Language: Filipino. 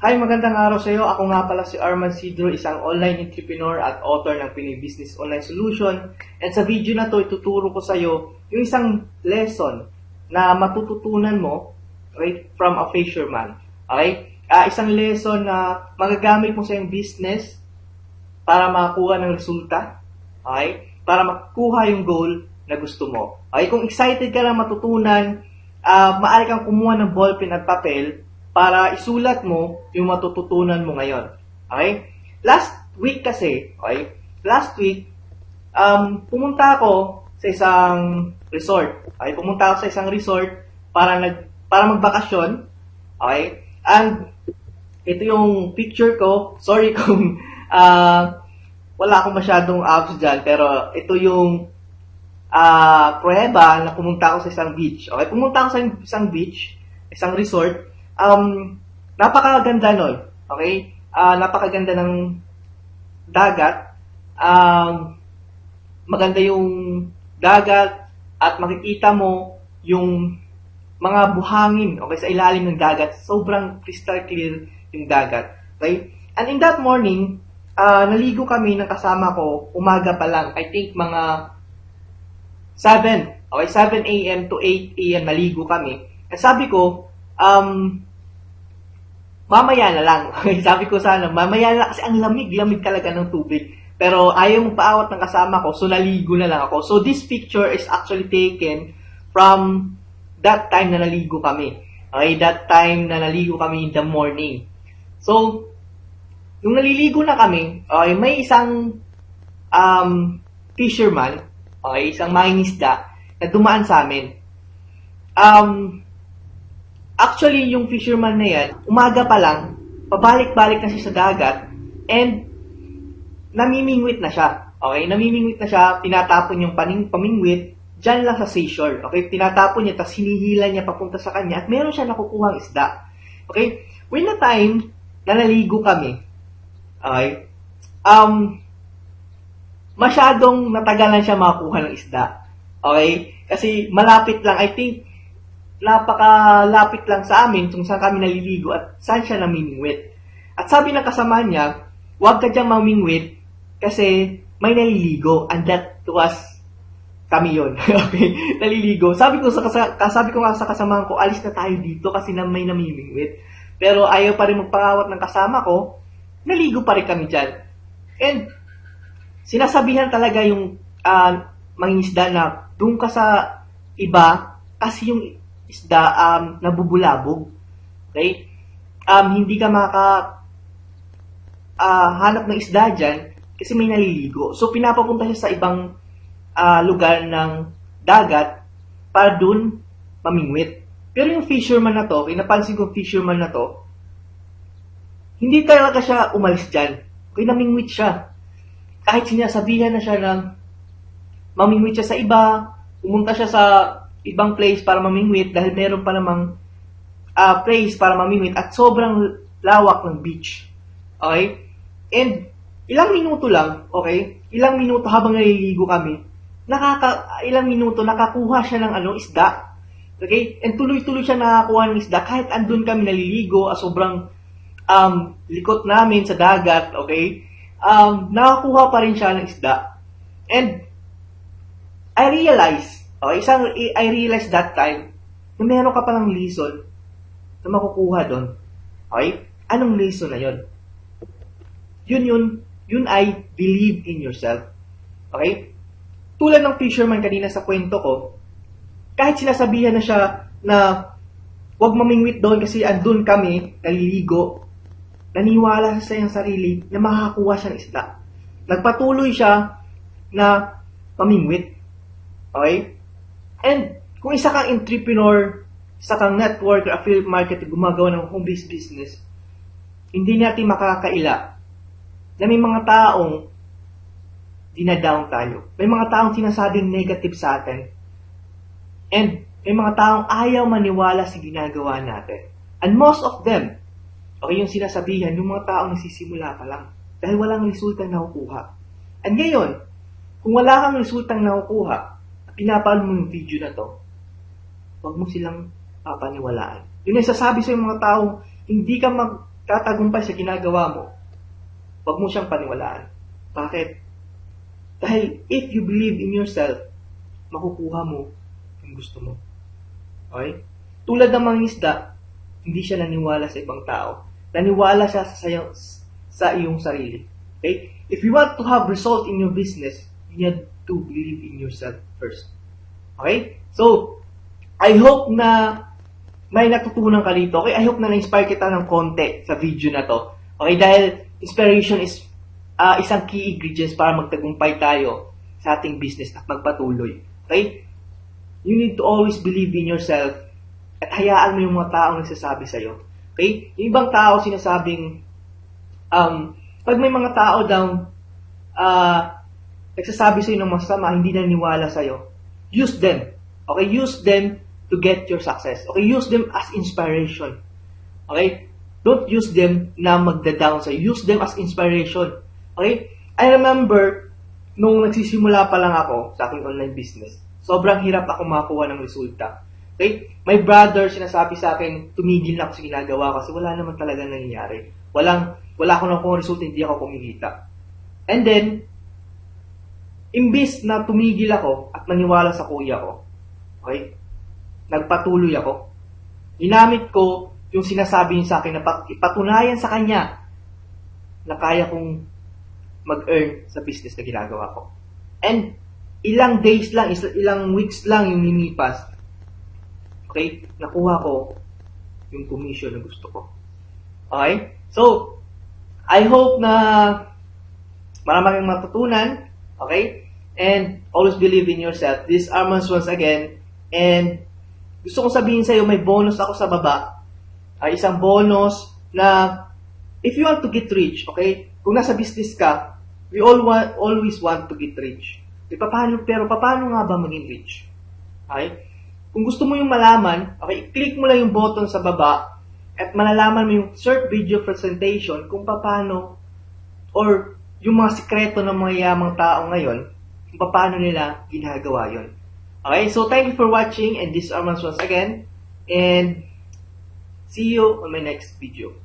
Hi, magandang araw sa iyo. Ako nga pala si Arman Sidro, isang online entrepreneur at author ng Pinoy Business Online Solution. And sa video na to, ituturo ko sa iyo yung isang lesson na matututunan mo right, from a fisherman. Okay? Ah, isang lesson na magagamit mo sa iyong business para makakuha ng resulta. Okay? Para makuha yung goal na gusto mo. Okay? Kung excited ka lang matutunan, ah maaari kang kumuha ng ballpen at papel para isulat mo yung matututunan mo ngayon. Okay? Last week kasi, okay? Last week, um, pumunta ako sa isang resort. Okay? Pumunta ako sa isang resort para nag para magbakasyon. Okay? And ito yung picture ko. Sorry kung ah wala akong masyadong apps dyan, pero ito yung ah prueba na pumunta ako sa isang beach. Okay, pumunta ako sa isang beach, isang resort. Um, napakaganda nun. Okay? Ah, napakaganda ng dagat. Um, maganda yung dagat at makikita mo yung mga buhangin okay, sa ilalim ng dagat. Sobrang crystal clear yung dagat. Okay? And in that morning, ah, naligo kami ng kasama ko, umaga pa lang. I think mga 7. Okay, 7 a.m. to 8 a.m. naligo kami. At sabi ko, um, mamaya na lang. sabi ko sana, mamaya na lang kasi ang lamig, lamig talaga ng tubig. Pero ayaw mo paawat ng kasama ko, so naligo na lang ako. So this picture is actually taken from that time na naligo kami. Okay, that time na naligo kami in the morning. So, nung naliligo na kami, okay, may isang um, fisherman, okay, isang mangingisda, na dumaan sa amin. Um, actually, yung fisherman na yan, umaga pa lang, pabalik-balik na siya sa dagat, and namimingwit na siya. Okay, namimingwit na siya, tinatapon yung paning, pamingwit, dyan lang sa seashore. Okay, tinatapon niya, tapos hinihila niya papunta sa kanya, at meron siya nakukuhang isda. Okay, when the time na naligo kami, okay, um, masyadong natagalan siya makakuha ng isda. Okay? Kasi malapit lang, I think, napakalapit lang sa amin kung saan kami naliligo at saan siya namimingwit. At sabi ng kasama niya, huwag ka dyan mamingwit kasi may naliligo and that was kami yon okay, naliligo. Sabi ko sa kasa- kasabi ko nga sa kasamahan ko, alis na tayo dito kasi na may namimingwit. Pero ayaw pa rin magpangawat ng kasama ko, naligo pa rin kami dyan. And sinasabihan talaga yung uh, mangingisda na doon ka sa iba kasi yung isda um, nabubulabog. Okay? Um, hindi ka maka ah, hanap ng isda dyan kasi may naliligo. So, pinapapunta siya sa ibang ah, lugar ng dagat para doon mamingwit. Pero yung fisherman na to, kinapansin ko fisherman na to, hindi talaga siya umalis dyan. Okay, namingwit siya kahit sinasabihan na siya ng mamingwit siya sa iba, pumunta siya sa ibang place para mamingwit dahil meron pa namang uh, place para mamingwit at sobrang lawak ng beach. Okay? And ilang minuto lang, okay? Ilang minuto habang naliligo kami, nakaka ilang minuto nakakuha siya ng ano isda. Okay? And tuloy-tuloy siya nakakuha ng isda kahit andun kami naliligo, ah, sobrang um, likot namin sa dagat, okay? um, nakakuha pa rin siya ng isda. And, I realize, oh, isang, I realized that time, na meron ka palang lesson na makukuha doon. Okay? Anong lesson na yon? Yun yun, yun ay believe in yourself. Okay? Tulad ng fisherman kanina sa kwento ko, kahit sinasabihan na siya na huwag mamingwit doon kasi andun kami, naliligo, naniwala sa iyang sarili na makakuha siya ng isda. Nagpatuloy siya na pamingwit. Okay? And kung isa kang entrepreneur, isa kang networker, affiliate marketing, gumagawa ng home-based business, hindi natin makakaila na may mga taong dinadown tayo. May mga taong sinasabing negative sa atin. And may mga taong ayaw maniwala sa ginagawa natin. And most of them, Okay, yung sinasabihan ng mga taong nagsisimula pa lang. Dahil walang resultang nakukuha. At ngayon, kung wala kang resultang nakukuha, at pinapalo mo yung video na to, huwag mo silang papaniwalaan. Yung nagsasabi sa mga taong hindi ka mag, tatagumpay sa ginagawa mo, huwag mo siyang paniwalaan. Bakit? Dahil if you believe in yourself, makukuha mo yung gusto mo. Okay? Tulad ng mga isda, hindi siya naniwala sa ibang tao. Naniwala siya sa, sayo, sa iyong sarili. Okay? If you want to have result in your business, you need to believe in yourself first. Okay? So, I hope na may natutunan ka dito. Okay? I hope na na-inspire kita ng konti sa video na to. Okay? Dahil inspiration is ah, isang key ingredients para magtagumpay tayo sa ating business at magpatuloy. Okay? You need to always believe in yourself at hayaan mo yung mga taong nagsasabi sa'yo. Okay? Yung ibang tao sinasabing, um, pag may mga tao daw, ah, nagsasabi sa'yo ng masama, hindi naniwala sa'yo, use them. Okay? Use them to get your success. Okay? Use them as inspiration. Okay? Don't use them na magda-down sa'yo. Use them as inspiration. Okay? I remember, nung nagsisimula pa lang ako sa aking online business, sobrang hirap ako makakuha ng resulta. Okay? My brother, sinasabi sa akin, tumigil na ako sa ginagawa kasi wala naman talaga nangyayari. Walang, wala ako nakuha resulta, hindi ako kumikita. And then, imbis na tumigil ako at maniwala sa kuya ko, okay, nagpatuloy ako. Ginamit ko yung sinasabi niya sa akin na pat- ipatunayan sa kanya na kaya kong mag-earn sa business na ginagawa ko. And ilang days lang, ilang weeks lang yung ninipas, okay, nakuha ko yung commission na gusto ko. Okay? So, I hope na marami kang matutunan, okay? And always believe in yourself. This is Armand once again. And gusto kong sabihin sa'yo, may bonus ako sa baba. Ay isang bonus na if you want to get rich, okay? Kung nasa business ka, we all want, always want to get rich. E, paano, pero paano nga ba maging rich? Okay? Kung gusto mo yung malaman, okay, click mo lang yung button sa baba at malalaman mo yung short video presentation kung paano or yung mga sikreto ng mga yamang tao ngayon, kung paano nila ginagawa yon. Okay, so thank you for watching and this is Armand once again and see you on my next video.